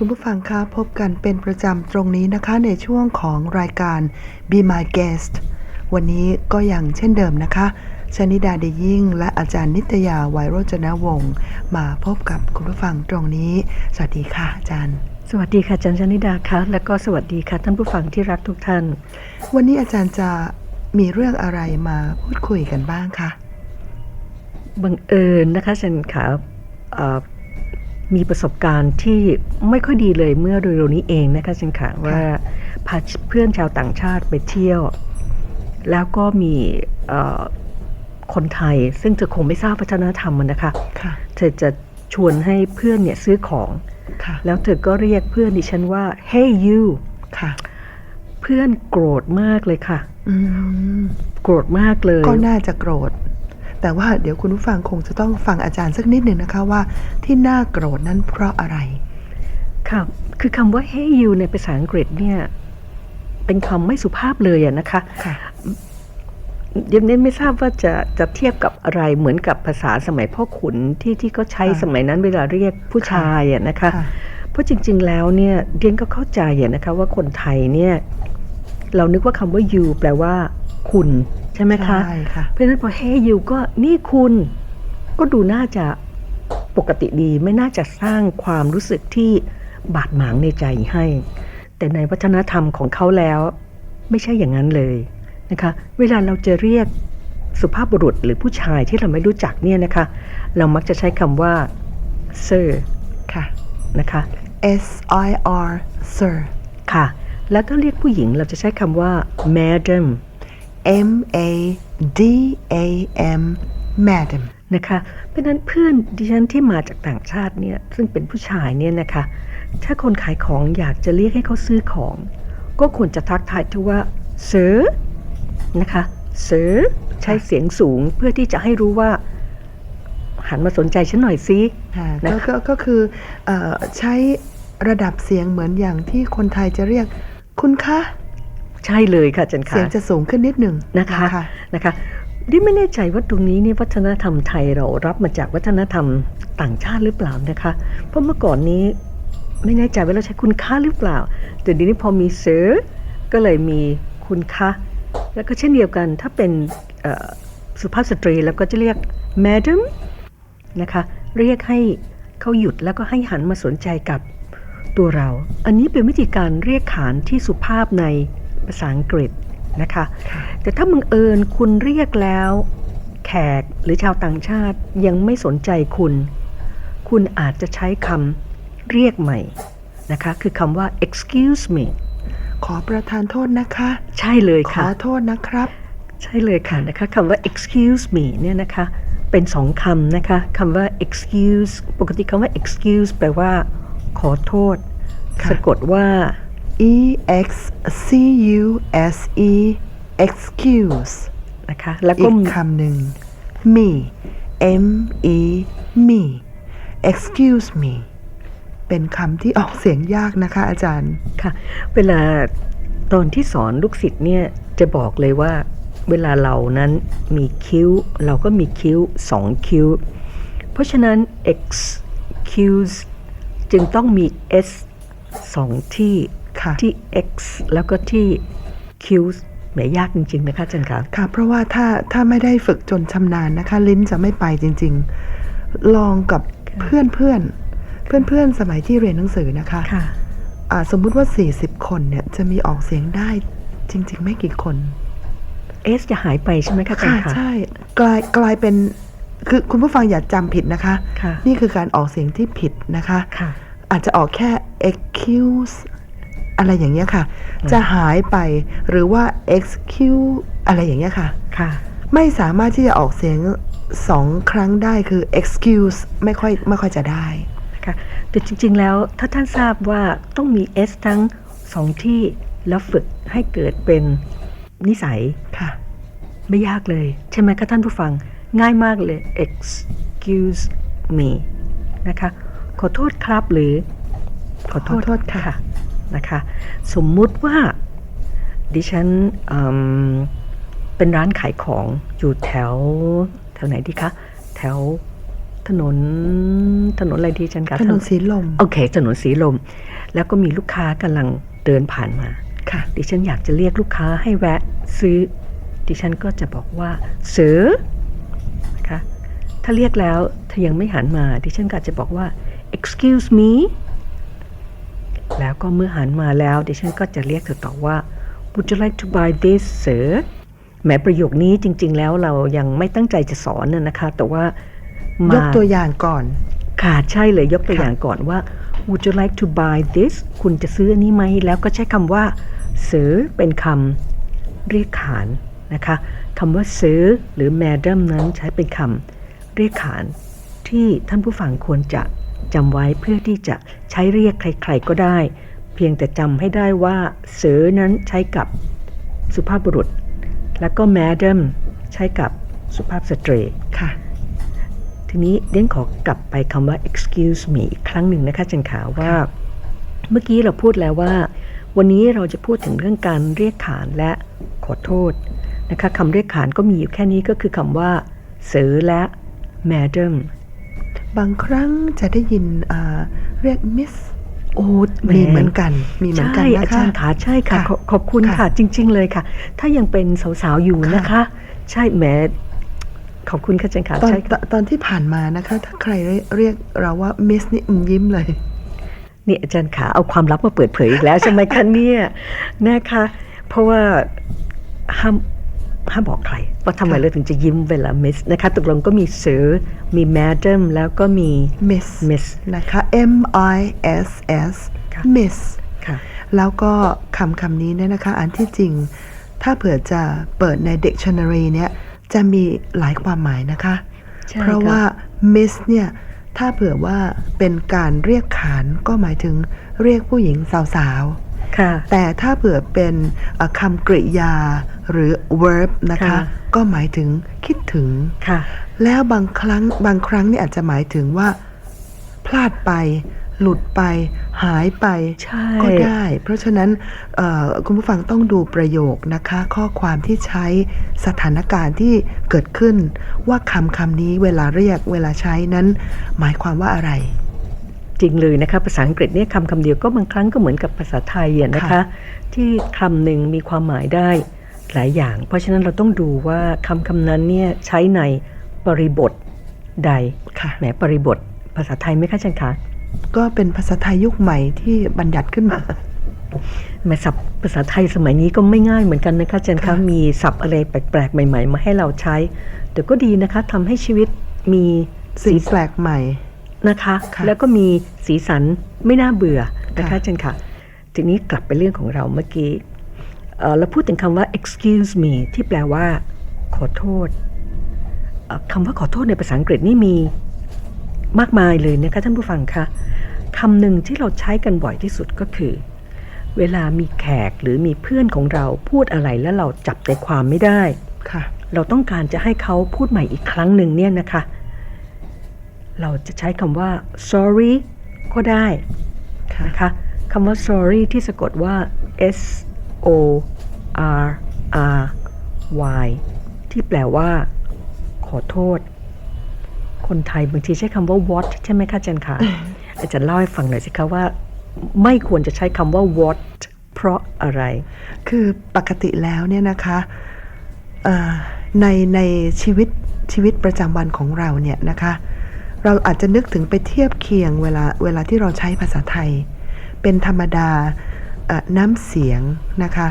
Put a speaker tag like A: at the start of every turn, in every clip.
A: คุณผู้ฟังคะพบกันเป็นประจำตรงนี้นะคะในช่วงของรายการ Be My Guest วันนี้ก็ยังเช่นเดิมนะคะชนิดาเดยิ่ง และอาจารย์นิตยาไวโรจนวงศ์มาพบกับคุณผู้ฟังตรงนี้ สวัสดีค่ะอาจารย์
B: สวัสดีค่ะอาจันชนิดาคะและก็สวัสดีค่ะท่านผู้ฟังที่รักทุกท่าน
A: วันนี้อาจารย์จะมีเรื่องอะไรมาพูดคุยกันบ้างคะ
B: บังเอิญนะคะฉันขาเอ่อ มีประสบการณ์ที่ไม่ค่อยดีเลยเมื่อเร็วๆนี้เองนะคะฉันขาว่าพาเพื่อนชาวต่างชาติไปเที่ยว แล้วก็มีเอ่อคนไทยซึ่งเธอคงไม่ทราบวัฒนธรรมอะนะคะ
A: ค่ะ
B: เธอจะชวนให้เพื่อนเนี่ยซื้อของ
A: ค่ะ
B: แล้วเธอก็เรียกเพื่อนดิฉันว่า hey you
A: ค่ะ
B: เพื่อนโกรธมากเลยค่ะ
A: อืม
B: โกรธมากเลย
A: ก็น่าจะโกรธ แต่ว่าเดี๋ยวคุณผู้ฟังคงจะต้องฟังอาจารย์สักนิดหนึ่งนะคะว่าที่น่าโกรธนั้นเพราะอะไร
B: ค่ะคือคำว่า hey you ในภาษาอังกฤษเนี่ยเป็นคำไม่สุภาพเลยอะนะคะ
A: ค่ะ
B: เดี๋ยวนี้ไม่ทราบว่าจะจะเทียบกับอะไรเหมือนกับภาษาสมัยพ่อขุนที่ที่เขาใช้
A: ค่ะ
B: สมัยนั้นเวลาเรียกผู้ชายอะนะคะ
A: ค่ะ
B: เพราะจริง ๆ แล้วเนี่ยเดียนก็เข้าใจอะนะคะว่าคนไทยเนี่ยเรานึกว่าคำว่า you แปลว่า คุณ ใช่ไหมคะ
A: ใช่ค่ะ
B: เพราะฉะนั้นพอ hey you ก็นี่คุณก็ดูน่าจะปกติดีไม่น่าจะสร้างความรู้สึกที่บาดหมางในใจให้ แต่ในวัฒนธรรมของเขาแล้ว ไม่ใช่อย่างนั้นเลยนะคะ เวลาเราจะเรียกสุภาพบุรุษหรือผู้ชายที่เราไม่รู้จักเนี่ยนะคะ เรามักจะใช้คำว่า sir
A: ค่ะ
B: นะคะ
A: S I R Sir
B: ค่ะ แล้วก็เรียกผู้หญิงเราจะใช้คำว่า madam
A: M A D A M Madam
B: นะคะ เพราะฉะนั้นเพื่อนดิฉันที่มาจากต่างชาติเนี่ยซึ่งเป็นผู้ชายเนี่ยนะคะ ถ้าคนขายของอยากจะเรียกให้เขาซื้อของ ก็ควรจะทักทายที่ว่า sir นะคะ sir ใช้เสียงสูงเพื่อที่จะให้รู้ว่า หันมาสนใจฉันหน่อยสิ
A: ค่ะ
B: นะ
A: ก็
B: คะ
A: ก็ก็คือเออใช้ระดับเสียงเหมือนอย่างที่คนไทยจะเรียกคุณคะ
B: ใช่เลยค่ะอาจัน
A: เสียง
B: ค่ะ
A: จะสูงขึ้นนิดหนึ่ง
B: นะคะนะคะดิไม่แน่ใจว่าตรงนี้นี่วัฒนธรรมไทยเรารับมาจากวัฒนธรรมต่างชาติหรือเปล่านะคะ เพราะเมื่อก่อนนี้ไม่แน่ใจว่าเราใช้คุณค่าหรือเปล่า แต่เดี๋ยวนี้พอมีเซอร์ก็เลยมีคุณค่าแล้วก็เช่นเดียวกันถ้าเป็นเอ่อสุภาพสตรีแล้วก็จะเรียก madam นะคะเรียกให้เขาหยุดแล้วก็ให้หันมาสนใจกับตัวเรา อันนี้เป็นวิธีการเรียกขานที่สุภาพใน ภาษาอังกฤษนะคะ แต่ถ้าบังเอิญคุณเรียกแล้วแขกหรือชาวต่างชาติยังไม่สนใจคุณ คุณอาจจะใช้คำเรียกใหม่นะคะ คือคำว่า excuse me
A: ขอประทานโทษนะคะ
B: ใช่เลย
A: ข
B: ค่ะ
A: อโทษนะครับ
B: ใช่เลยค่ะนะคะคำว่า excuse me เนี่ยนะคะ เป็นสองคำนะคะคำว่า excuse ปกติคำว่า excuse แปลว่า ขอโทษ
A: ค่ะ
B: สะกดว่า
A: E X C U S E excuse
B: นะคะแล้ว
A: อี
B: ก็
A: ก
B: มี
A: คำหนึ่ง me M E me excuse me เป็นคำที่ออกเสียงยากนะคะอาจารย์
B: ค่ะ เวลาตอนที่สอนลูกศิษย์เนี่ยจะบอกเลยว่าเวลาเรานั้นมีคิ้ว เราก็มีคิ้วสองคิ้ว เพราะฉะนั้น excuse จึงต้องมี s สองที่
A: ค่ะ
B: ที่ x แล้วก็ที่ q แหมยากจริงๆนะคะอาจันครับ
A: ค่ะ เพราะว่าถ้าถ้าไม่ได้ฝึกจนชำนาญนะคะ ลิ้นจะไม่ไปจริง ๆ ลองกับเพื่อนเพื่อนเพื่อนเพื่อนๆสมัยที่เรียนหนังสือนะคะ
B: ค่ะ
A: อ่าสมมุติว่า 40 คนเนี่ยจะมีออกเสียงได้จริง ๆ ไม่กี่คน
B: s จะหายไปใช่ไหมคะอาจัน
A: ค่ะ
B: คะ
A: ใช่กลายกลายเป็นคือคุณผู้ฟังอย่าจำผิดนะคะ
B: ค่ะ
A: นี่คือการออกเสียงที่ผิดนะคะ
B: ค่ะ
A: อาจจะออกแค่ excuse อะไรอย่างเงี้ยค่ะ
B: อืม
A: จะหายไปหรือว่า excuse อะไรอย่างเงี้ยค่ะ
B: ค่ะ
A: ไม่สามารถที่จะออกเสียงสองครั้งได้คือ excuse ไม่ค่อยไม่ค่อยจะได้
B: นะคะแต่จริง ๆ แล้วถ้าท่านทราบว่าต้องมี S ทั้งสองที่แล้วฝึกให้เกิดเป็นนิสัย
A: ค่ะ
B: ไม่ยากเลย ใช่ไหมคะท่านผู้ฟังง่ายมากเลย excuse me นะคะ ขอโทษครับหรือ ขอโทษ
A: ขอโทษค่ะ
B: นะคะ สมมุติว่าดิฉันอืมเป็นร้านขายของอยู่แถวแถวไหนดีคะแถวถนนถนนอะไรดีจันคะ
A: ถนนสีลม
B: โอเค ถนนสีลม แล้วก็มีลูกค้ากำลังเดินผ่านมา
A: ค่ะ
B: ดิฉันอยากจะเรียกลูกค้าให้แวะซื้อ ดิฉันก็จะบอกว่าซื้อนะคะถ้าเรียกแล้วเธอยังไม่หันมา ดิฉันก็อาจจะบอกว่า excuse me แล้วก็เมื่อหันมาแล้วดิฉันก็จะเรียกเธอต่อว่า would you like to buy this sir แม้ประโยคนี้จริง ๆ แล้วเรายังไม่ตั้งใจจะสอนน่ะนะคะ แต่ว่าย
A: กตัวอย่างก่อน
B: ค่ะใช่เลยยกตัว
A: ค่ะ
B: อย่างก่อนว่า would you like to buy this คุณจะซื้ออันนี้ไหม แล้วก็ใช้คำว่า ซื้อเป็นคำเรียกขานนะคะคำว่าซื้อหรือ madam นั้นใช้เป็นคำเรียกขานที่ท่านผู้ฟังควรจะ จำไว้เพื่อที่จะใช้เรียกใครๆก็ได้ เพียงแต่จำให้ได้ว่าซื้อนั้นใช้กับสุภาพบุรุษ แล้วก็ madam ใช้กับสุภาพสตรี
A: ค่ะ
B: ทีนี้เด้นขอกลับไปคำว่า excuse me อีกครั้งหนึ่งนะคะจันขาว่า เมื่อกี้เราพูดแล้วว่า วันนี้เราจะพูดถึงเรื่องการเรียกขานและขอโทษนะคะคำเรียกขานก็มีอยู่แค่นี้ก็คือคำว่าเสือและ madam
A: บางครั้งจะได้ยินอ่าเรียกมิส
B: โอ้
A: มีเหมือนกัน มีเหมือนกัน
B: ใช่
A: นะ
B: อา
A: คะ
B: จารย์ขาใช่ค่ะ
A: ค่ะ
B: ขอขอบคุณ
A: ค่ะ
B: ค่ะ จริง ๆ เลยค่ะ ถ้ายังเป็นสาวๆอยู่
A: ค่ะ
B: นะคะ ใช่แหมขอบคุณค่ะอาจารย์ขา
A: ตอน
B: ใช่
A: ตอนตอนที่ผ่านมานะคะ ถ้าใครเรียกเรียกเราว่ามิสนี่อืมยิ้มเลย
B: นี่อาจารย์ขาเอาความลับมาเปิดเผยอีกแล้วใช่ไหมคะเนี่ยนะคะ เพราะว่าห้าม ห้ามบอกใคร ว่าทำไม
A: ค่ะ
B: เราถึงจะยิ้มเวลามิสนะคะตกลงก็มีเซอร์มีแมด a m แล้วก็มี
A: มิส
B: มิส
A: นะคะ M I S S
B: ค่ะ
A: miss
B: ค่ะ
A: แล้วก็คำคำนี้เนี่ยนะคะ อันที่จริง ถ้าเผื่อจะเปิดใน dictionary เนี่ยจะมีหลายความหมายนะคะ
B: ใช่
A: เพราะ
B: ค่ะ
A: ว่า miss เนี่ยถ้าเผื่อว่าเป็นการเรียกขานก็หมายถึงเรียกผู้หญิงสาวๆ
B: ค่ะ
A: แต่ถ้าเผื่อเป็นเอ่อคำกริยาหรือ verb นะคะ
B: ค่ะ
A: ก็หมายถึงคิดถึง
B: ค่ะ
A: แล้วบางครั้งบางครั้งเนี่ยอาจจะหมายถึงว่า พลาดไป หลุดไป หายไป
B: ใช่
A: ก็ได้ เพราะฉะนั้นเอ่อคุณผู้ฟังต้องดูประโยคนะคะ ข้อความที่ใช้สถานการณ์ที่เกิดขึ้น ว่าคำคำนี้เวลาเรียกเวลาใช้นั้น หมายความว่าอะไร
B: จริงเลยนะคะภาษาอังกฤษเนี่ยคำคำเดียวก็บางครั้งก็เหมือนกับภาษาไทยอะนะคะ
A: ค่ะ
B: ที่คำหนึ่งมีความหมายได้หลายอย่าง เพราะฉะนั้นเราต้องดูว่าคำคำนั้นเนี่ยใช้ในบริบทใด
A: ค่ะ
B: แหมบริบท ภาษาไทยไหมคะอาจันคะ
A: ก็เป็นภาษาไทยยุคใหม่ที่บัญญัติขึ้นมา
B: แหมศัพท์ภาษาไทยสมัยนี้ก็ไม่ง่ายเหมือนกันนะคะอาจันคะ
A: ค่ะ
B: มีศัพท์อะไรแปลกๆใหม่ ๆ มาให้เราใช้ แต่ก็ดีนะคะทำให้ชีวิตมี
A: สิ่ง
B: สี
A: แปลกใหม่
B: นะคะ
A: ค่ะ
B: แล้วก็มีสีสันไม่น่าเบื่อนะคะ
A: ค่ะ
B: อาจันค่ะ ทีนี้กลับไปเรื่องของเราเมื่อกี้เอ่อเราพูดถึงคำว่า excuse me ที่แปลว่า ขอโทษเอ่อคำว่าขอโทษในภาษาอังกฤษนี่มีมากมายเลยนะคะท่านผู้ฟังคะคำหนึ่งที่เราใช้กันบ่อยที่สุดก็คือ เวลามีแขกหรือมีเพื่อนของเราพูดอะไรแล้วเราจับใจความไม่ได้
A: ค่ะ
B: เราต้องการจะให้เขาพูดใหม่อีกครั้งหนึ่งเนี่ยนะคะ เราจะใช้คำว่า sorry ก็ได้
A: ค่ะ
B: นะคะคำว่า sorry ที่สะกดว่า s o r r y ที่แปลว่า ขอโทษ คนไทยบางทีใช้คำว่า what ใช่ไหมคะอาจันคะอาจารย์เล่าให้ฟังหน่อยสิคะว่า ไม่ควรจะใช้คำว่า what เพราะอะไร
A: คือปกติแล้วเนี่ยนะคะเอ่อในในชีวิตชีวิตประจำวันของเราเนี่ยนะคะ เราอาจจะนึกถึงไปเทียบเคียงเวลาเวลาที่เราใช้ภาษาไทย เป็นธรรมดาเอ่อน้ำเสียงนะคะ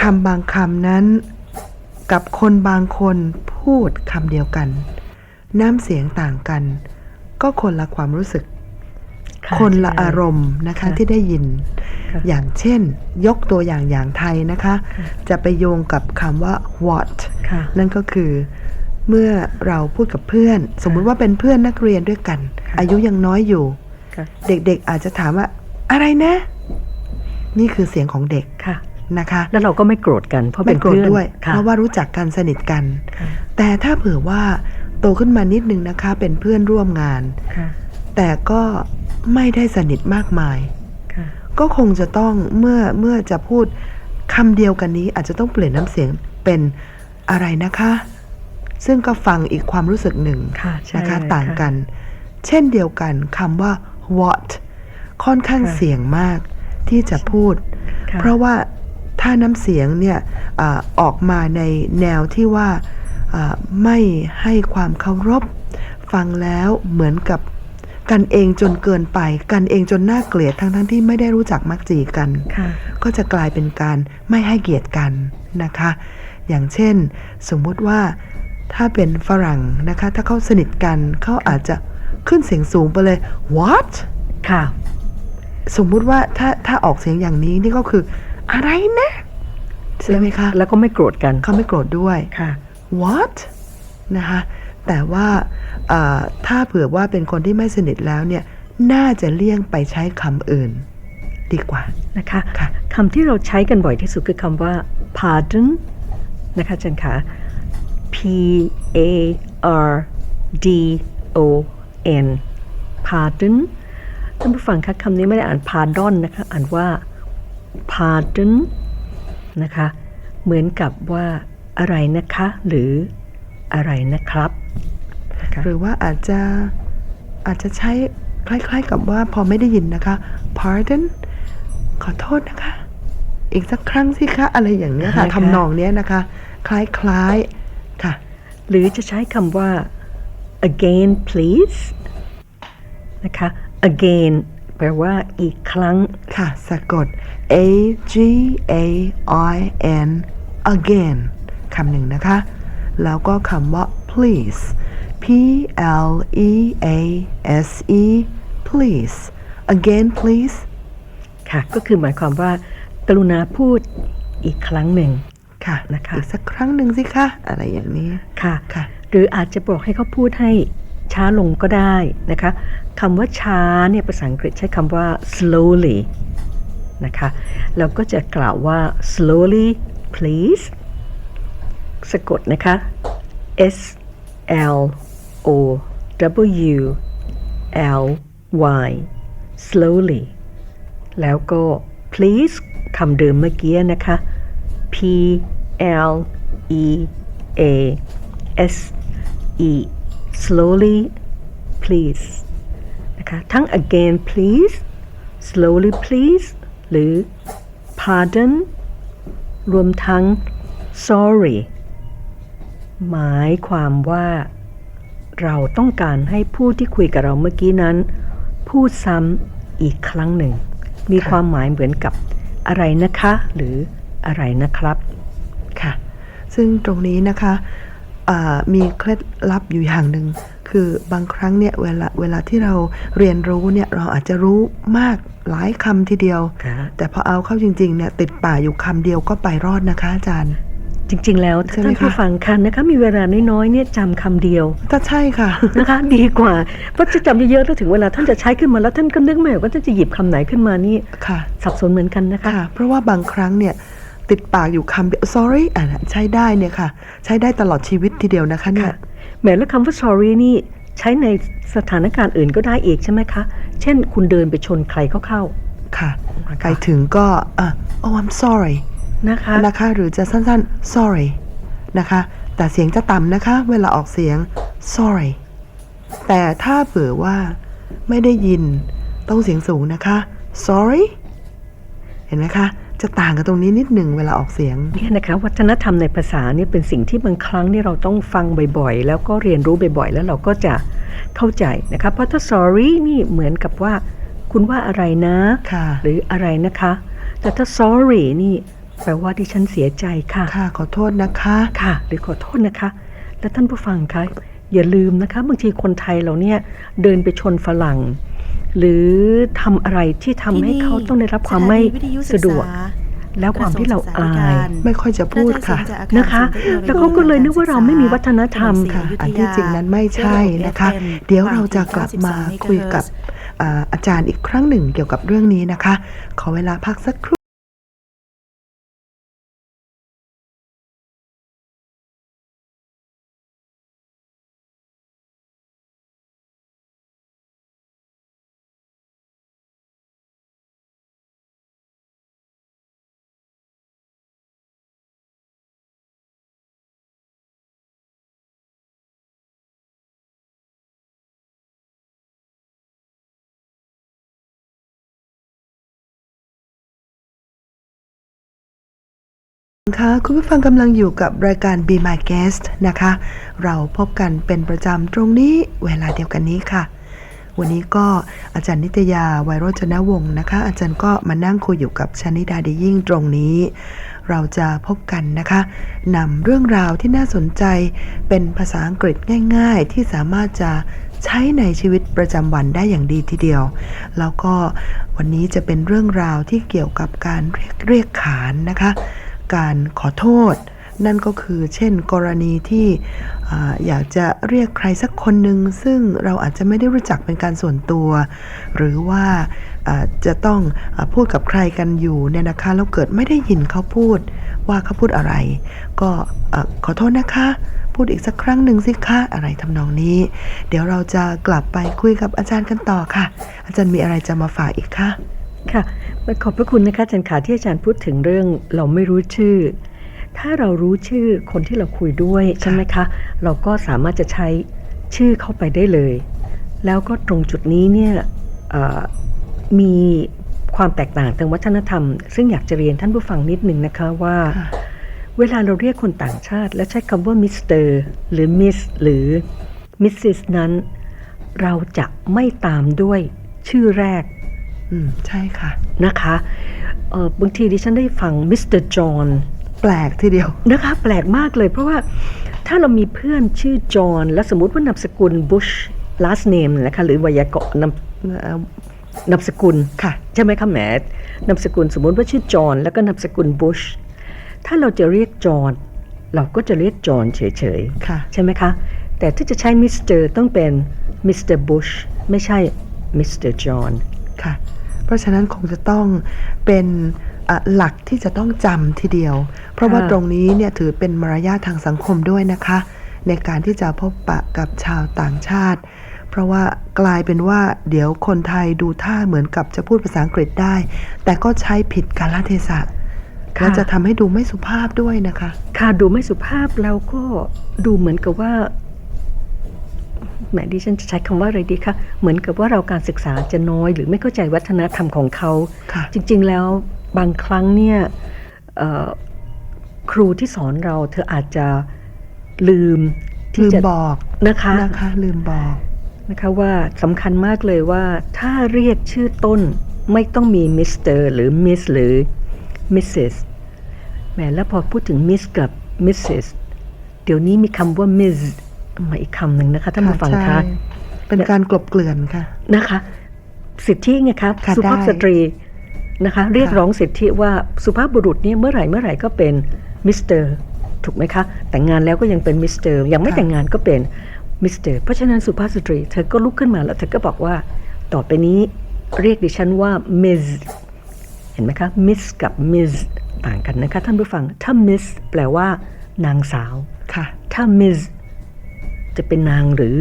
A: คำบางคำนั้นกับคนบางคนพูดคำเดียวกัน น้ำเสียงต่างกัน ก็คนละความรู้สึก
B: ค่ะ
A: คนละ
B: ใช่
A: อารมณ์นะคะ
B: ค่ะ
A: ที่ได้ยิน
B: ค่ะค่ะ
A: อย่างเช่น ยกตัวอย่างอย่างไทยนะคะ จะไปโยงกับคำว่า what
B: ค่ะ
A: นั่นก็คือ เมื่อเราพูดกับเพื่อน สมมุติว่าเป็นเพื่อนนักเรียนด้วยกัน
B: ค่ะ
A: อายุยังน้อยอยู่
B: ค่ะ
A: เด็กๆอาจจะถามว่า อะไรนะ นี่คือเสียงของเด็ก
B: ค่ะ
A: นะคะ
B: แล้วเราก็ไม่โกรธกันเพราะเป็
A: ไม่
B: น
A: โกรธ
B: เพื่อน
A: ด้วย
B: ค่ะ
A: เพราะว่ารู้จักกันสนิทกัน
B: ค่ะ
A: แต่ถ้าเผื่อว่าโตขึ้นมานิดนึงนะคะ เป็นเพื่อนร่วมงาน
B: ค่ะ
A: แต่ก็ไม่ได้สนิทมากมาย
B: ค่ะ
A: ก็คงจะต้องเมื่อเมื่อจะพูดคำเดียวกันนี้อาจจะต้องเปลี่ยนน้ำเสียงเป็นอะไรนะคะ ซึ่งก็ฟังอีกความรู้สึกหนึ่ง
B: ค่ะใช่
A: นะคะ
B: เลย
A: ต่างกัน เช่นเดียวกันคำว่า what ค่อนข้าง
B: ค่ะ
A: เสี่ยงมากที่จะพูด
B: ค่ะ
A: เพราะว่าถ้าน้ำเสียงเนี่ยอาออกมาในแนวที่ว่าอ่าไม่ให้ความเคารพ ฟังแล้วเหมือนกับกันเองจนเกินไป กันเองจนน่าเกลียดทั้งทั้งๆที่ไม่ได้รู้จักมักจีกัน
B: ค่ะ
A: ก็จะกลายเป็นการไม่ให้เกียรติกันนะคะ อย่างเช่น สมมุติว่า ถ้าเป็นฝรั่งนะคะ ถ้าเขาสนิทกันเขาอาจจะขึ้นเสียงสูงไปเลย what
B: ค่ะ
A: สมมุติว่าถ้าถ้าออกเสียงอย่างนี้นี่ก็คือ อะไรนะใช่ไหมคะ
B: แล้วก็ไม่โกรธกัน
A: เขาไม่โกรธด้วย
B: ค่ะ
A: what นะคะแต่ว่าเอ่อถ้าเผื่อว่าเป็นคนที่ไม่สนิทแล้วเนี่ยน่าจะเลี่ยงไปใช้คำอื่น ดีกว่า
B: นะคะ
A: ค่ะ
B: คำที่เราใช้กันบ่อยที่สุดคือคำว่า pardon นะคะอาจันคะ P A R D O N pardon ท่านผู้ฟังคะคำนี้ไม่ได้อ่าน pardon นะคะ อ่านว่า pardon นะคะ เหมือนกับว่าอะไรนะคะ หรืออะไรนะครับนะคะ
A: หรือว่าอาจจะอาจจะใช้คล้ายๆกับว่าพอไม่ได้ยินนะคะ pardon ขอโทษนะคะ อีกสักครั้งสิคะ อะไรอย่างเนี้ยค่ะ
B: นะคะ
A: ทำนองเนี้ยนะคะ คล้ายๆ ค่ะ
B: หรือจะใช้คำว่า again please นะคะ again แปลว่าอีกครั้ง
A: ค่ะ สะกด A G A I N again คำหนึ่งนะคะ แล้วก็คำว่า please P L E A S E please again please
B: ค่ะ ก็คือหมายความว่า กรุณาพูดอีกครั้งหนึ่ง
A: ค่ะ
B: นะคะ
A: อีกสักครั้งหนึ่งสิคะอะไรอย่างนี้
B: ค่ะ
A: ค่ะ
B: หรืออาจจะบอกให้เขาพูดให้ช้าลงก็ได้นะคะคำว่าช้าเนี่ยภาษาอังกฤษใช้คำว่า slowly นะคะเราก็จะกล่าวว่า slowly please สะกดนะคะ S L O W L Y slowly แล้วก็ please คำเดิมเมื่อกี้นะคะ P L E A S E slowly please นะคะทั้ง again please slowly please หรือ pardon รวมทั้ง sorry หมายความว่า เราต้องการให้ผู้ที่คุยกับเราเมื่อกี้นั้น พูดซ้ำอีกครั้งหนึ่ง มี
A: ค
B: วามหมายเหมือนกับอะไรนะคะ หรืออะไรนะครับ
A: ซึ่งตรงนี้นะคะอ่ามีเคล็ดลับอยู่อย่างหนึ่งคือบางครั้งเนี่ยเวลาเวลาที่เราเรียนรู้เนี่ยเราอาจจะรู้มากหลายคำทีเดียว
B: ค่ะ
A: แต่พอเอาเข้าจริงๆเนี่ยติดป่าอยู่คำเดียวก็ไปรอดนะคะอาจารย์
B: จริง ๆ แล้ว
A: ใช่
B: ถ้า
A: ไหม
B: ท่านผู้
A: คะ
B: ฟังคันนะคะ มีเวลาน้อยๆเนี่ยจำคำเดียว
A: ก็ใช่ค่ะ
B: นะคะ ดีกว่าเพราะจะจำเยอะๆแล้วถึงเวลาท่านจะใช้ขึ้นมาแล้วท่านก็นึกไม่ออกว่าท่านจะหยิบคำไหนขึ้นมานี่
A: ค่ะ
B: สับสนเหมือนกันนะคะ
A: ค่ะเพราะว่าบางครั้งเนี่ย ติดปากอยู่คำเดียว sorry อะใช้ได้เนี่ยค่ะ ใช้ได้ตลอดชีวิตทีเดียวนะคะเนี่ย
B: ค่ะแหมแล้วคำว่า sorry นี่ใช้ในสถานการณ์อื่นก็ได้อีกใช่ไหมคะ เช่นคุณเดินไปชนใครเข้า
A: ค่ะ
B: นะคะ
A: ไปถึงก็อะ oh I'm sorry
B: ๆนะคะ
A: นะคะหรือจะสั้นๆ sorry นะคะ แต่เสียงจะต่ำนะคะ เวลาออกเสียง sorry แต่ถ้าเผื่อว่าไม่ได้ยินต้องเสียงสูงนะคะ sorry เห็นไหมคะ จะต่างกันตรงนี้นิดหนึ่งเวลาออกเสียง
B: เนี่ยนะคะวัฒนธรรมในภาษาเนี่ยเป็นสิ่งที่บางครั้งเนี่ยเราต้องฟังบ่อยๆ แล้วก็เรียนรู้บ่อยๆ แล้วเราก็จะเข้าใจนะคะเพราะถ้า sorry นี่เหมือนกับว่า คุณว่าอะไรนะ
A: ค่ะ
B: หรืออะไรนะคะ แต่ถ้า sorry นี่แปลว่าดิฉันเสียใจค่ะ
A: ค่ะขอโทษนะคะ
B: ค่ะ หรือขอโทษนะคะ และท่านผู้ฟังคะอย่าลืมนะคะ บางทีคนไทยเราเนี่ยเดินไปชนฝรั่ง หรือทำอะไรที่ทำให้เขาต้องได้รับความไม่
C: สถนีวิทยุศึ
B: สะ
C: ก
B: ดวก
C: ษา
B: แล้วความที่เราอาย
A: ไม่ค่อยจะพูดค่ะ
B: นะคะ แล้วเขาก็เลยนึกว่าเราไม่มีวัฒนธรรม
A: ค่ะ อันที่จริงนั้นไม่ใช่นะคะ เดี๋ยวเราจะกลับมาคุยกับอ่าอาจารย์อีกครั้งหนึ่งเกี่ยวกับเรื่องนี้นะคะ ขอเวลาพักสักครู่ ค่ะคุณผู้ฟังกำลังอยู่กับรายการ Be My Guest นะคะ เราพบกันเป็นประจำตรงนี้เวลาเดียวกันนี้ค่ะ วันนี้ก็อาจารย์นิตยาไวโรจนวงศ์นะคะ อาจารย์ก็มานั่งคุยอยู่กับชนิดาดียิ่งตรงนี้ เราจะพบกันนะคะนำเรื่องราวที่น่าสนใจเป็นภาษาอังกฤษง่าย ๆ ที่สามารถจะใช้ในชีวิตประจำวันได้อย่างดีทีเดียว แล้วก็วันนี้จะเป็นเรื่องราวที่เกี่ยวกับการเรียกเรียกขานนะคะ การขอโทษ นั่นก็คือเช่นกรณีที่อยากจะเรียกใครสักคนหนึ่งซึ่งเราอาจจะไม่ได้รู้จักเป็นการส่วนตัว หรือว่าจะต้องพูดกับใครกันอยู่เนี่ยนะคะแล้วเกิดไม่ได้ยินเขาพูดว่าเขาพูดอะไร ก็ขอโทษนะคะ พูดอีกสักครั้งหนึ่งสิคะอะไรทำนองนี้ เดี๋ยวเราจะกลับไปคุยกับอาจารย์กันต่อค่ะ อาจารย์มีอะไรจะมาฝากอีกคะ
B: ค่ะขอบพระคุณนะคะอาจารย์ขาที่อาจารย์พูดถึงเรื่องเราไม่รู้ชื่อ ถ้าเรารู้ชื่อคนที่เราคุยด้วยใช่ไหมคะ เราก็สามารถจะใช้ชื่อเข้าไปได้เลย แล้วก็ตรงจุดนี้เนี่ยเอ่อมีความแตกต่างทางวัฒนธรรม ซึ่งอยากจะเรียนท่านผู้ฟังนิดนึงนะคะว่า
A: ค่ะ
B: เวลาเราเรียกคนต่างชาติ และใช้คำว่ามิสเตอร์หรือมิสหรือมิสซิสนั้น เราจะไม่ตามด้วยชื่อแรก
A: อืมใช่ค่ะ
B: นะคะเอ่อบางทีดิฉันได้ฟังมิสเตอร์จอห์น
A: แปลกทีเดียว
B: นะคะแปลกมากเลย เพราะว่าถ้าเรามีเพื่อนชื่อจอห์นและสมมติว่านามสกุลบุช last name นะคะหรือไวยากรณ์นาม
A: เอ่อนา
B: มสกุล
A: ค่ะ
B: ใช่ไหมคะแหมนามสกุลสมมติว่าชื่อจอห์นแล้วก็นามสกุลบุช ถ้าเราจะเรียกจอห์นเราก็จะเรียกจอห์นเฉยๆ
A: ค่ะ
B: ใช่ไหมคะ แต่ถ้าจะใช้มิสเตอร์ต้องเป็นมิสเตอร์บุชไม่ใช่มิสเตอร์จอห์น
A: ค่ะ เพราะฉะนั้นคงจะต้องเป็นอะหลักที่จะต้องจำทีเดียว เพราะว่า
B: ค่ะ
A: ตรงนี้เนี่ยถือเป็นมารยาททางสังคมด้วยนะคะ ในการที่จะพบปะกับชาวต่างชาติ เพราะว่ากลายเป็นว่าเดี๋ยวคนไทยดูท่าเหมือนกับจะพูดภาษาอังกฤษได้ แต่ก็ใช้ผิดกาลเทศะ
B: ค่ะ
A: และจะทำให้ดูไม่สุภาพด้วยนะคะ
B: ค่ะดูไม่สุภาพแล้วก็ดูเหมือนกับว่า แหมดิฉันจะใช้คำว่าอะไรดีคะเหมือนกับว่าเราการศึกษาจะน้อย หรือไม่เข้าใจวัฒนธรรมของเขา
A: ค่ะ
B: จริง ๆ แล้วบางครั้งเนี่ยเอ่อครูที่สอนเราเธออาจจะลืมที่
A: ลืม
B: จะ
A: บอก
B: นะคะ
A: นะคะลืมบอก
B: นะคะว่าสำคัญมากเลยว่าถ้าเรียกชื่อต้นไม่ต้องมีมิสเตอร์หรือมิสหรือมิสซิสแหมแล้วพอพูดถึงมิสกับมิสซิสเดี๋ยวนี้มีคำว่ามิส มาอีกคำหนึ่งนะคะท่านผู้ฟัง
A: ใช่
B: คะ
A: เป็นการกลบเกลื่อนค่ะ
B: นะคะ สิทธิไงครับ
A: ค่ะ
B: สุภาพ
A: ได้
B: สตรีนะคะ เรียก
A: ค่ะ
B: ร้องสิทธิว่าสุภาพบุรุษเนี่ยเมื่อไหร่เมื่อไหร่ก็เป็นมิสเตอร์ถูกไหมคะ แต่งงานแล้วก็ยังเป็นมิสเตอร์ยังไม่แต่งงานก็เป็นมิสเตอร์เพราะฉะนั้นสุภาพสตรี เธอก็ลุกขึ้นมาแล้วเธอก็บอกว่าต่อไปนี้เรียกดิฉันว่ามิสเห็นไหมคะมิสกับมิสต่างกันนะคะท่านผู้ฟังถ้ามิสแปลว่านางสาว
A: ค่ะ
B: ถ้ามิส จะเป็นนางหรือ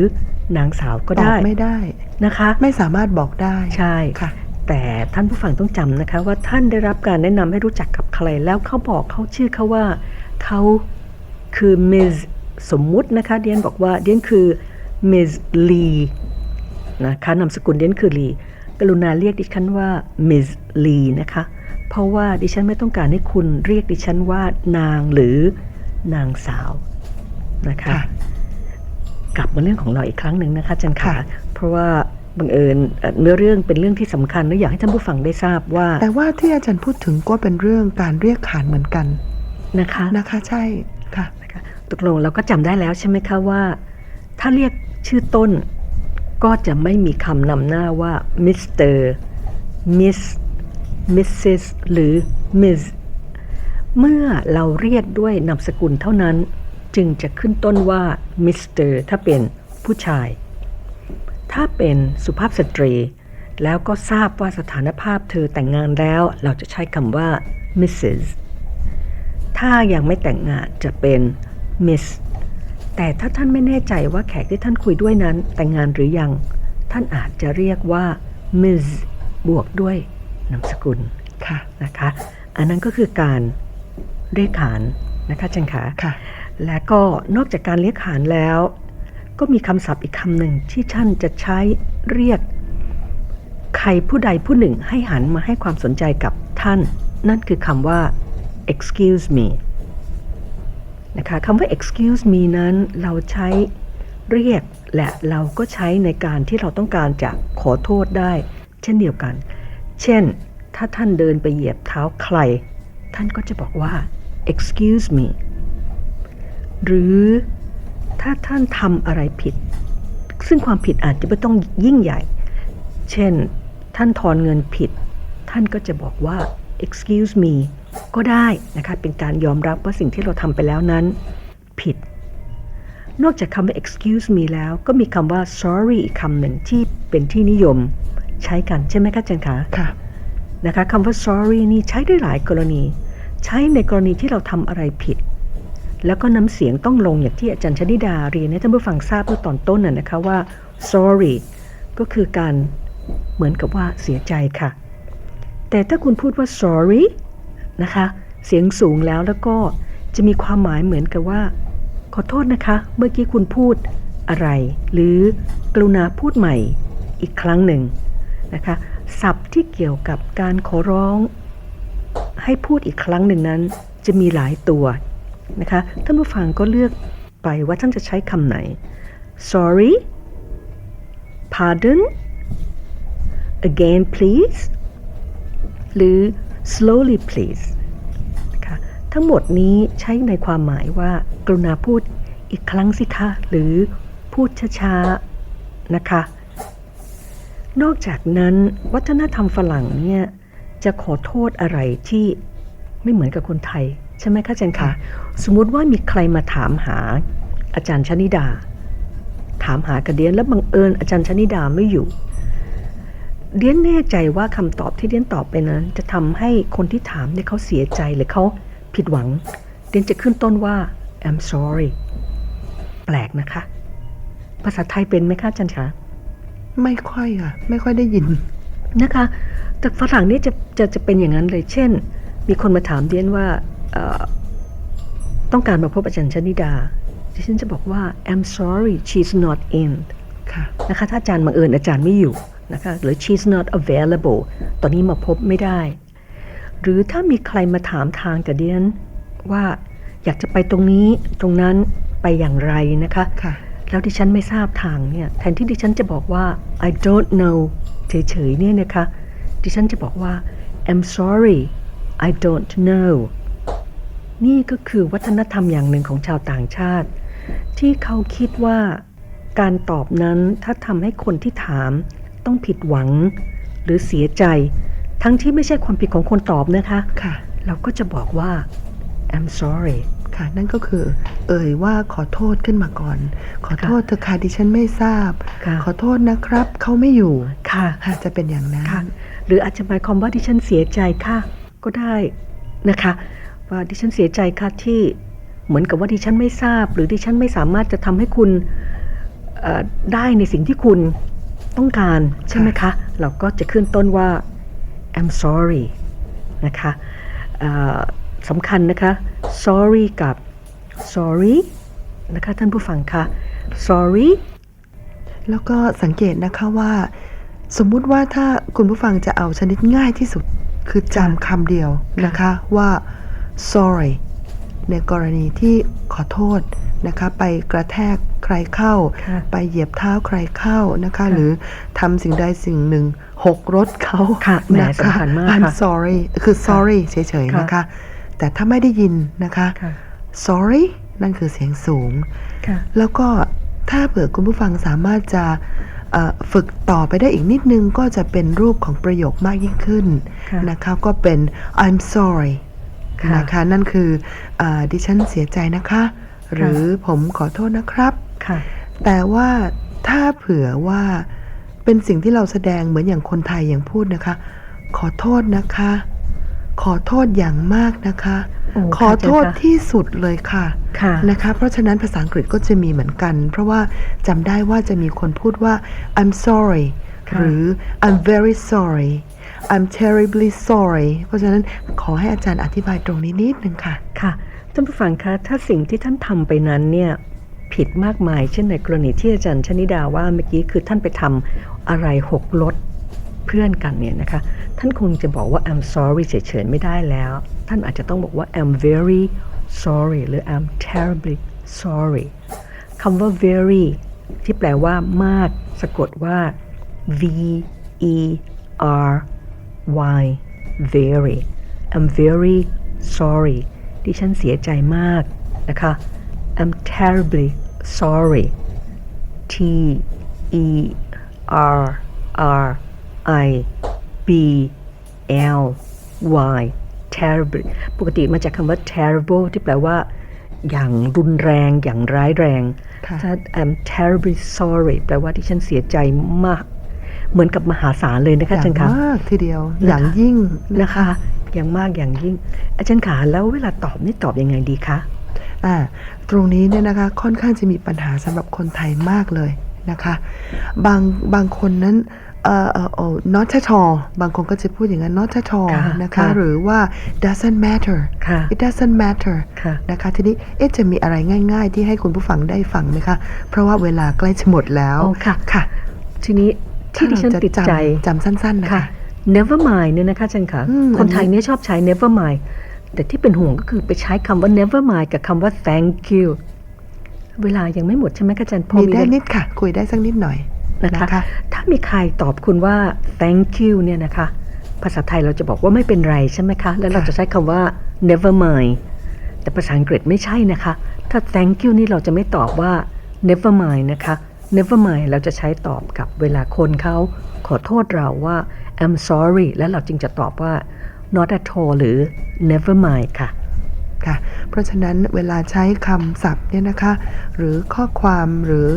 B: นางสาวก็
A: ตอบ
B: ได้
A: ไม่ได้
B: นะคะ
A: ไม่สามารถบอกได้
B: ใช่
A: ค่ะ
B: แต่ท่านผู้ฟังต้องจำนะคะ ว่าท่านได้รับการแนะนำให้รู้จักกับใคร แล้วเขาบอกเขาชื่อเขาว่าเขาคือมิสสมมุตินะคะเดียนบอกว่าเดียนคือมิสลีนะคะนามสกุลเดียนคือลีกรุณาเรียกดิฉันว่ามิสลีนะคะ เพราะว่าดิฉันไม่ต้องการให้คุณเรียกดิฉันว่านางหรือนางสาวนะคะ
A: ค่ะ
B: กลับมาเรื่องของเราอีกครั้งหนึ่งนะคะอาจันขา
A: ค่ะ
B: เพราะว่าบังเอิญเอ่อเนื้อเรื่องเป็นเรื่องที่สำคัญและอยากให้ท่านผู้ฟังได้ทราบว่า
A: แต่ว่าที่อาจารย์พูดถึงก็เป็นเรื่องการเรียกขานเหมือนกัน
B: นะคะ
A: นะคะใช่ค่ะ
B: นะคะตกลงเราก็จำได้แล้วใช่ไหมคะว่า ถ้าเรียกชื่อต้นก็จะไม่มีคำนำหน้าว่า Mr. Miss Mrs. หรือ Ms. เมื่อเราเรียกด้วยนามสกุลเท่านั้น จึงจะขึ้นต้นว่า Mr. ถ้าเป็นผู้ชาย ถ้าเป็นสุภาพสตรี แล้วก็ทราบว่าสถานภาพเธอแต่งงานแล้ว เราจะใช้คำว่า Mrs. ถ้ายังไม่แต่งงานจะเป็น Miss แต่ถ้าท่านไม่แน่ใจว่าแขกที่ท่านคุยด้วยนั้นแต่งงานหรือยัง ท่านอาจจะเรียกว่า Ms. บวกด้วยนามสกุล
A: ค่ะ
B: นะคะ อันนั้นก็คือการเรียกขานนะคะจังขา
A: ค่ะ
B: และก็นอกจากการเรียกขานแล้ว ก็มีคำศัพท์อีกคำหนึ่งที่ท่านจะใช้เรียก ใครผู้ใดผู้หนึ่งให้หันมาให้ความสนใจกับท่าน นั่นคือคำว่า excuse me นะคะคำว่า excuse me นั้นเราใช้เรียกและเราก็ใช้ในการที่เราต้องการจะขอโทษได้ เช่นเดียวกัน เช่น ถ้าท่านเดินไปเหยียบเท้าใคร ท่านก็จะบอกว่า excuse me หรือถ้าท่านทำอะไรผิด ซึ่งความผิดอาจจะไม่ต้องยิ่งใหญ่ เช่น ท่านทอนเงินผิด ท่านก็จะบอกว่า excuse me ก็ได้นะคะเป็นการยอมรับว่าสิ่งที่เราทำไปแล้วนั้น ผิด นอกจากคำว่า excuse me แล้วก็มีคำว่า sorry อีกคำหนึ่งที่เป็นที่นิยมใช้กันใช่ไหมคะอาจันคะ
A: ค่ะ
B: นะคะคำว่า sorry นี่ใช้ได้หลายกรณี ใช้ในกรณีที่เราทำอะไรผิด แล้วก็น้ำเสียงต้องลงอย่างที่อาจารย์ชนิดาเรียนให้ท่านผู้ฟังทราบเมื่อตอนต้นน่ะนะคะว่า sorry ก็คือการเหมือนกับว่าเสียใจค่ะ แต่ถ้าคุณพูดว่า sorry นะคะ เสียงสูงแล้วแล้วก็จะมีความหมายเหมือนกับว่า ขอโทษนะคะ เมื่อกี้คุณพูดอะไร หรือกรุณาพูดใหม่อีกครั้งหนึ่งนะคะศัพท์ที่เกี่ยวกับการขอร้อง ให้พูดอีกครั้งหนึ่งนั้น จะมีหลายตัว นะคะท่านผู้ฟังก็เลือกไปว่าท่านจะใช้คำไหน sorry pardon again please หรือ slowly please นะคะทั้งหมดนี้ใช้ในความหมายว่ากรุณาพูดอีกครั้งสิคะหรือพูดช้าๆนะคะ นอกจากนั้นวัฒนธรรมฝรั่งเนี่ยจะขอโทษอะไรที่ไม่เหมือนกับคนไทย ใช่ไหมคะอาจารย์คะสมมุติว่ามีใครมาถามหาอาจารย์ชนิดา ถามหากระเดียนแล้วบังเอิญอาจารย์ชนิดาไม่อยู่ เดียนแน่ใจว่าคำตอบที่เดียนตอบไปนั้น จะทำให้คนที่ถามเนี่ยเขาเสียใจหรือเขาผิดหวัง เดียนจะขึ้นต้นว่า I'm sorry แปลกนะคะ ภาษาไทยเป็นไหมคะอาจารย์คะ
A: ไม่ค่อยค่ะ ไม่ค่อยได้ยิน
B: นะคะ แต่ฝรั่งนี่จะจะจะเป็นอย่างนั้นเลย เช่น มีคนมาถามเดียนว่าเอ่อ ต้องการมาพบอาจารย์ชนิดาดิฉันจะบอกว่า I'm sorry she's not in
A: ค่ะ
B: นะคะถ้าอาจารย์บังเอิญอาจารย์ไม่อยู่นะคะหรือ she's not available ตอนนี้มาพบไม่ได้ หรือถ้ามีใครมาถามทางกับเดียนว่าอยากจะไปตรงนี้ตรงนั้นไปอย่างไรนะคะ
A: ค่ะ
B: แล้วดิฉันไม่ทราบทางเนี่ยแทนที่ดิฉันจะบอกว่า I don't know เฉยๆเนี่ยนะคะดิฉันจะบอกว่า I'm sorry I don't know นี่ก็คือวัฒนธรรมอย่างหนึ่งของชาวต่างชาติ ที่เขาคิดว่าการตอบนั้นถ้าทำให้คนที่ถามต้องผิดหวังหรือเสียใจ ทั้งที่ไม่ใช่ความผิดของคนตอบนะคะ
A: ค่ะ
B: เราก็จะบอกว่า I'm sorry
A: ค่ะนั่นก็คือ เอ่ยว่าขอโทษขึ้นมาก่อน ขอโทษเถอะค่ะดิฉันไม่ทราบ
B: ค่ะ
A: ขอโทษนะครับเขาไม่อยู่
B: ค่ะ
A: ค่ะจะเป็นอย่างนั้น
B: ค่ะหรืออาจจะหมายความว่าดิฉันเสียใจค่ะ ก็ได้นะคะ ว่าดิฉันเสียใจค่ะที่เหมือนกับว่าดิฉันไม่ทราบ หรือดิฉันไม่สามารถจะทำให้คุณได้ในสิ่งที่คุณต้องการใช่ไหมคะ เราก็จะขึ้นต้นว่า I'm sorry นะคะสำคัญนะคะ sorry กับ sorry นะคะท่านผู้ฟังคะ sorry
A: แล้วก็สังเกตนะคะว่า สมมุติว่าถ้าคุณผู้ฟังจะเอาชนิดง่ายที่สุด คือจำคำเดียวนะคะว่า sorry ในกรณีที่ขอโทษนะคะไปกระแทกใครเข้า
B: ค่ะ
A: ไปเหยียบเท้าใครเข้านะคะ
B: ค่ะ
A: หรือทำสิ่งใดสิ่งหนึ่งหกรถเขา
B: ค่ะแหม
A: นะคะ
B: สำคัญมาก
A: I'm
B: ค่ะ
A: sorry คือ sorry เฉยๆ
B: ค่ะ
A: นะคะ แต่ถ้าไม่ได้ยินนะคะ
B: ค่ะ
A: sorry นั่นคือเสียงสูง
B: ค่ะ
A: แล้วก็ถ้าเผื่อคุณผู้ฟังสามารถจะเอ่อฝึกต่อไปได้อีกนิดนึงก็จะเป็นรูปของประโยคมากยิ่งขึ้น
B: ค่ะ
A: นะคะก็เป็น I'm sorry
B: ค่ะ
A: นะคะนั่นคืออาดิฉันเสียใจนะคะ หรือผมขอโทษนะครับ
B: ค่ะ
A: แต่ว่าถ้าเผื่อว่าเป็นสิ่งที่เราแสดงเหมือนอย่างคนไทยอย่างพูดนะคะ ขอโทษนะคะ ขอโทษอย่างมากนะคะ
B: โอ้
A: ขอโทษ
B: ค่ะเจ๊ค่ะ
A: ที่สุดเลยค่ะ
B: ค่ะ
A: นะคะ เพราะฉะนั้นภาษาอังกฤษก็จะมีเหมือนกัน เพราะว่าจำได้ว่าจะมีคนพูดว่า I'm sorry
B: ค่ะ
A: หรือ I'm very sorry I'm terribly sorry เพราะฉะนั้นขอให้อาจารย์อธิบายตรงนี้นิดนึงค่ะ
B: ค่ะ ท่านผู้ฟังคะ ถ้าสิ่งที่ท่านทำไปนั้นเนี่ยผิดมากมาย เช่นในกรณีที่อาจารย์ชนิดาว่าเมื่อกี้คือท่านไปทำอะไรหกลดเพื่อนกันเนี่ยนะคะ ท่านคงจะบอกว่า I'm sorry เฉยๆไม่ได้แล้ว ท่านอาจจะต้องบอกว่า I'm very sorry หรือ I'm terribly sorry คำว่า very ที่แปลว่ามาก สะกดว่า v e r y very I'm very sorry ดิฉันเสียใจมากนะคะ I'm terribly sorry T E R R I B L Y terribly ปกติมาจากคำว่า terrible ที่แปลว่า อย่างรุนแรง อย่างร้ายแรง
A: ค่ะ
B: ถ้า I'm terribly sorry แปลว่าที่ฉันเสียใจมาก เหมือนกับมหาศาลเลยนะคะ
A: อ
B: อาจา
A: ย่ารง
B: ย์คะ
A: มากทีเดียว
B: นะคะ
A: อย่างยิ่ง
B: นะคะอย่างมากอย่างยิ่ง อาจารย์ขาแล้วเวลาตอบนี่ตอบยังไงดีคะ
A: อ่าตรงนี้เนี่ยนะคะค่อนข้างจะมีปัญหาสำหรับคนไทยมากเลยนะคะบางบางคนนั้นเอ่อเอ่อเอ่อ not at all บางคนก็จะพูดอย่างนั้น not at all
B: ค่ะ
A: นะคะ
B: ค่ะ
A: หรือว่า doesn't matter
B: ค่ะ
A: it doesn't matter
B: ค่ะ
A: นะคะทีนี้เอ๊ะจะมีอะไรง่ายๆ ที่ให้คุณผู้ฟังได้ฟังไหมคะ เพราะว่าเวลาใกล้จะหมดแล้ว
B: อ๋อค่ะ
A: ค่ะ
B: ทีนี้ ที่ดิฉัน
A: ถ้าเราจะ
B: ติดใจ
A: จำจำสั้น ๆนะ
B: ค่ะ
A: คะ
B: never mind เนี่ยนะคะอาจารย์ค่ะ
A: อืม
B: คนไทย
A: อันนี้
B: เนี่ยชอบใช้ never mind แต่ที่เป็นห่วงก็คือไปใช้คำว่า never mind กับคำว่า thank you เวลายังไม่หมดใช่ไหมคะอาจารย์พอ
A: มีได้
B: เวลา
A: นิดค่ะ คุยได้สักนิดหน่อย
B: นะคะ
A: นะคะ
B: ถ้ามีใครตอบคุณว่า thank you เนี่ยนะคะ ภาษาไทยเราจะบอกว่าไม่เป็นไรใช่ไหมคะ แล้วเราจะใช้คำว่า never mind แต่ภาษาอังกฤษไม่ใช่นะคะ ถ้า thank you นี่เราจะไม่ตอบว่า never mind นะคะ never mind เราจะใช้ตอบกับเวลาคนเขาขอโทษเราว่า I'm sorry แล้วเราจึงจะตอบว่า not at all หรือ never mind ค่ะ
A: ค่ะเพราะฉะนั้นเวลาใช้คำศัพท์เนี่ยนะคะ หรือข้อความหรือ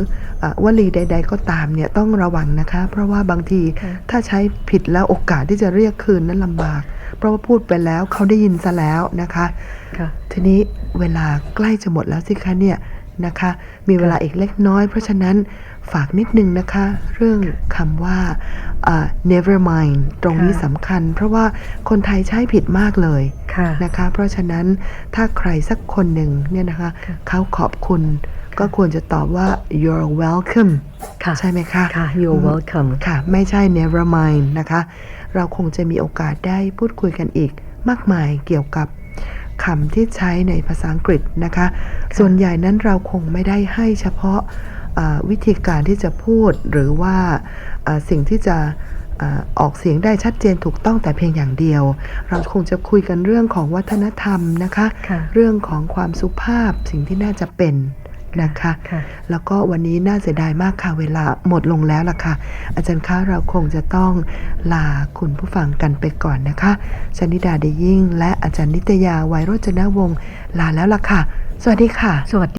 A: เออวลีใด ๆ ก็ตามเนี่ยต้องระวังนะคะ เพราะว่าบางที
B: ค่ะ
A: ถ้าใช้ผิดแล้วโอกาสที่จะเรียกคืนนั้นลำบาก เพราะว่าพูดไปแล้วเขาได้ยินซะแล้วนะคะ
B: ค่ะ
A: ทีนี้เวลาใกล้จะหมดแล้วสิคะเนี่ย นะคะ มีเวลาอีกเล็กน้อย เพราะฉะนั้นฝากนิดนึงนะคะ เรื่องคำว่าอ่า never mind ตรงนี้
B: ค่ะ
A: สำคัญ เพราะว่าคนไทยใช้ผิดมากเลย
B: ค่ะ
A: นะคะ เพราะฉะนั้นถ้าใครสักคนหนึ่งเนี่ยนะคะ
B: ค่ะ
A: เขาขอบคุณก็ควรจะตอบว่า you're welcome
B: ค่ะ
A: ใช่ไหมคะ
B: ค่ะ you're welcome
A: ค่ะ ไม่ใช่ never mind นะคะ เราคงจะมีโอกาสได้พูดคุยกันอีกมากมายเกี่ยวกับ คำที่ใช้ในภาษาอังกฤษนะคะ ส่วนใหญ่นั้นเราคงไม่ได้ให้เฉพาะอ่าวิธีการที่จะพูดหรือว่าอ่าสิ่งที่จะอ่าออกเสียงได้ชัดเจนถูกต้องแต่เพียงอย่างเดียว เราคงจะคุยกันเรื่องของวัฒนธรรมนะคะ
B: ค่ะ
A: เรื่องของความสุภาพสิ่งที่น่าจะเป็น นะคะ
B: ค่ะ
A: แล้วก็วันนี้น่าเสียดายมากค่ะเวลาหมดลงแล้วล่ะค่ะ อาจารย์คะเราคงจะต้องลาคุณผู้ฟังกันไปก่อนนะคะชนิดาเดยิ่ง และอาจารย์นิตยาไวยโรจนวงศ์ลาแล้วล่ะค่ะ สวัสดีค่ะ
B: สวัส